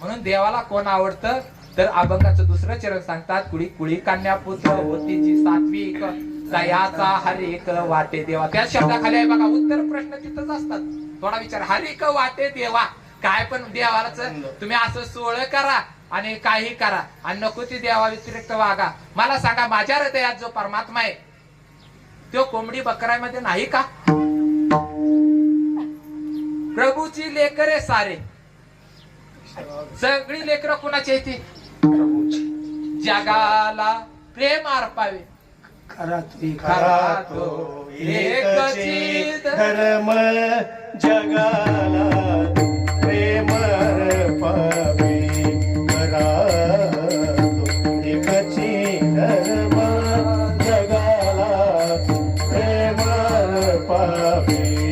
म्हणून देवाला कोण आवडतं? तर अभंगाचं दुसरं चरण सांगतात कुळी कुळी कन्या पुत्र होती सात्विक दयाचा हरेक वाटे देवा. त्या शब्दाखाली आहे बघा उत्तर प्रश्न तिथंच असतात. थोडा विचार हरेक वाटे देवा. काय पण देवालाच तुम्ही असं सोळ करा आणि काही करा. आणि नको ती देवा व्यतिरिक्त वागा. मला सांगा माझ्या हृदयात जो परमात्मा आहे तो कोंबडी बकरामध्ये नाही का? प्रभूची लेकरे सारे. सगळी लेकरं कोणाची येते जगाला प्रेम अर्पावे. खरा तुई खरा तो एक धर्म जगाला प्रेम अर्पावे. धर्म जगाला प्रेम अर्पावे.